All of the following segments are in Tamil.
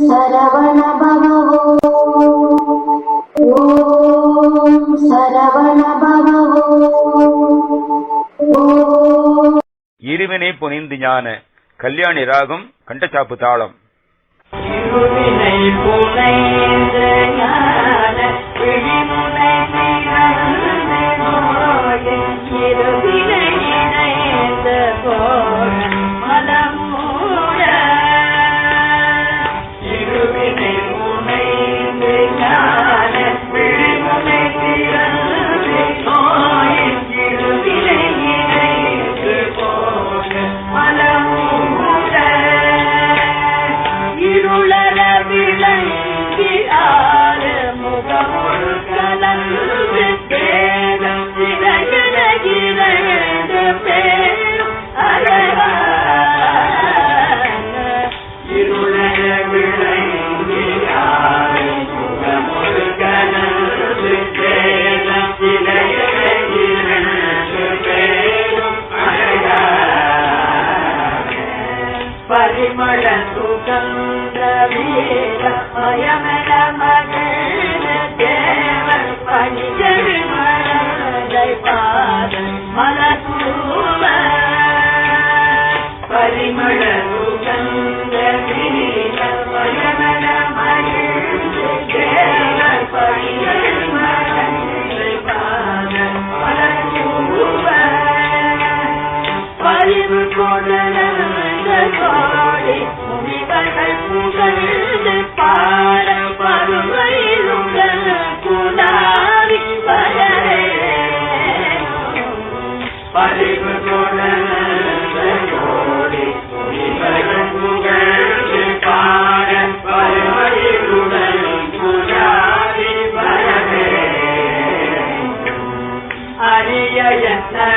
சரவண பவோ ஓம் சரவண பவோ இருவினை புனிந்து ஞான கல்யாணி ராகம் கண்டச்சாப்பு தாளம். இருவினை புனைந்து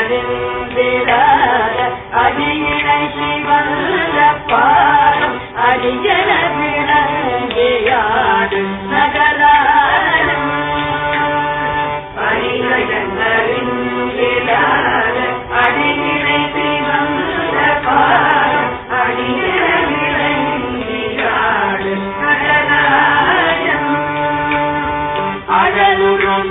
அரியழிந்திரார அடியினை சிவந்த பாரம் அடியன விளங்கியாடு நகராரம் அரியழிந்திரார அடியினை சிவந்த பாரம் அடியன விளங்கியாடு நகராரம் அழலுறும்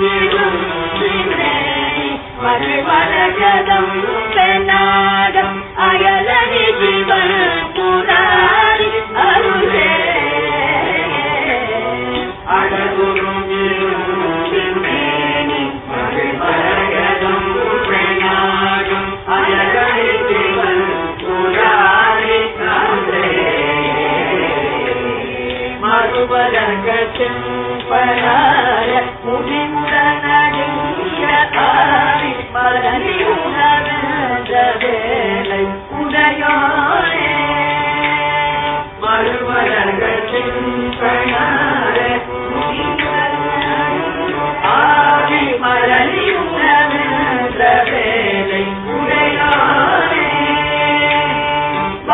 மறுவரகதம் பெண்ணாகம் அயலனி ஜீவன் புராரி அருளே. அழகுறும் மறுவரகதம் பெண்ணாகம் அயலனி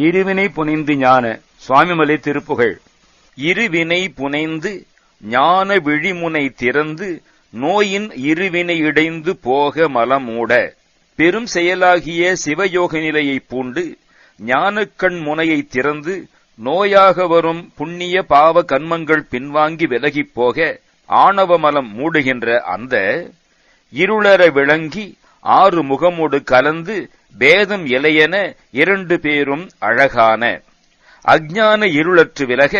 இருவினை புனைந்து ஞான. சுவாமிமலை திருப்புகழ் இருவினை புனைந்து ஞான விழிமுனை திறந்து நோயின் இருவினை இடைந்து போக மலமூட பெரும் செயலாகிய சிவயோக நிலையைப் பூண்டு ஞானக்கண் முனையைத் திறந்து நோயாக வரும் புண்ணிய பாவ கண்மங்கள் பின்வாங்கி விலகிப் போக ஆணவமலம் மூடுகின்ற அந்த இருளற விளங்கி ஆறு முகமோடு கலந்து பேதம் இலையென இரண்டு பேரும் அழகான. அஞ்ஞான இருளற்று விலக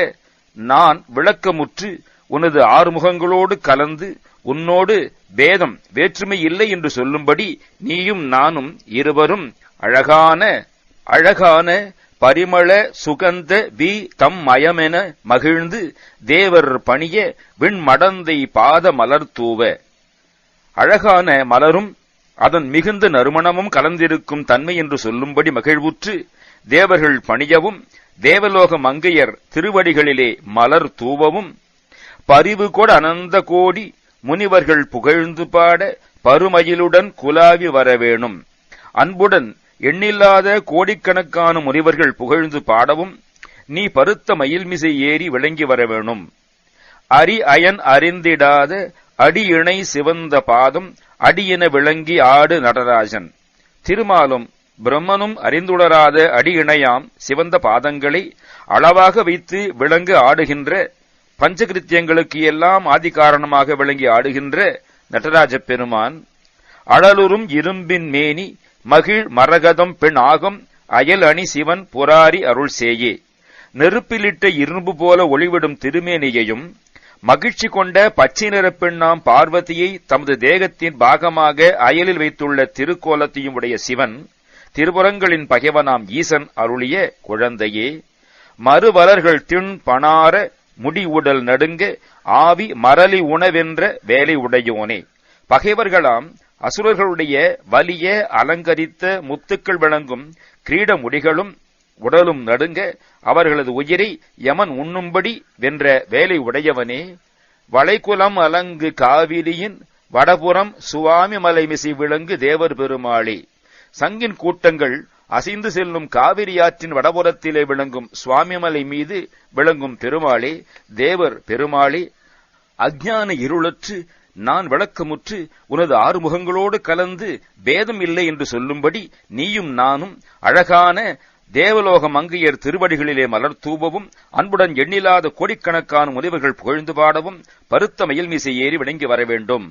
நான் விளக்கமுற்று உனது ஆறுமுகங்களோடு கலந்து உன்னோடு பேதம் வேற்றுமை இல்லை என்று சொல்லும்படி நீயும் நானும் இருவரும் அழகான அழகான பரிமள சுகந்த வி தம் மயமென மகிழ்ந்து தேவர் பணிய விண்மடந்தை பாத மலர் தூவ அழகான மலரும் அதன் மிகுந்த நறுமணமும் கலந்திருக்கும் தன்மை என்று சொல்லும்படி மகிழ்வுற்று தேவர்கள் பணியவும் தேவலோக மங்கையர் திருவடிகளிலே மலர் தூவவும் பரிவு கொட அனந்த கோடி முனிவர்கள் புகழ்ந்து பாட பருமயிலுடன் குலாவி வரவேணும். அன்புடன் எண்ணில்லாத கோடிக்கணக்கான முனிவர்கள் புகழ்ந்து பாடவும் நீ பருத்த மயில்மிசை ஏறி விளங்கி வரவேணும். அரி அயன் அறிந்திடாத அடி இணை சிவந்த பாதம் அடியென விளங்கி ஆடு நடராஜன். திருமாலும் பிரம்மனும் அறிந்துணராத அடி இணையாம் சிவந்த பாதங்களை அளவாக வைத்து விளங்கு ஆடுகின்ற பஞ்சகிருத்தியங்களுக்கு எல்லாம் ஆதி காரணமாக விளங்கி ஆடுகின்ற நடராஜ பெருமான். அழலுறும் இரும்பின் மேனி மகிழ் மரகதம் பெண் ஆகம் அயல் அணி சிவன் புராரி அருள் சேயே. நெருப்பிலிட்ட இரும்பு போல ஒளிவிடும் திருமேனியையும் மகிழ்ச்சி கொண்ட பச்சை நிற பெண்ணாம் பார்வதியை தமது தேகத்தின் பாகமாக அயலில் வைத்துள்ள திருக்கோலத்தையும் உடைய சிவன் திருபுறங்களின் பகைவனாம் ஈசன் அருளிய குழந்தையே மறுவலர்கள் திண் பணார முடி உடல் நடுங்க ஆவி மரளி உணவென்ற வேலை உடையோனே. பகைவர்களாம் அசுரர்களுடைய வலிய அலங்கரித்த முத்துக்கள் விளங்கும் கிரீட முடிகளும் உடலும் நடுங்க அவர்களது உயிரை யமன் உண்ணும்படி வென்ற வேலை உடையவனே. வளைகுலம் அலங்கு காவிரியின் வடபுறம் சுவாமி மலைமிசை விளங்கு தேவர் பெருமாளே. சங்கின் கூட்டங்கள் அசைந்து செல்லும் காவிரி ஆற்றின் வடபுறத்திலே விளங்கும் சுவாமிமலை மீது விளங்கும் பெருமாளே தேவர் பெருமாளே. அஜ்ஞான இருளற்று நான் விளக்கமுற்று உனது ஆறுமுகங்களோடு கலந்து பேதம் இல்லை என்று சொல்லும்படி நீயும் நானும் அழகான தேவலோக மங்கையர் திருவடிகளிலே மலர் தூவவும் அன்புடன் எண்ணில்லாத கோடிக்கணக்கான முனிவர்கள் புகழ்ந்து பாடவும் பருத்த மயில் மீசை ஏறி விளங்கி வர வேண்டும்.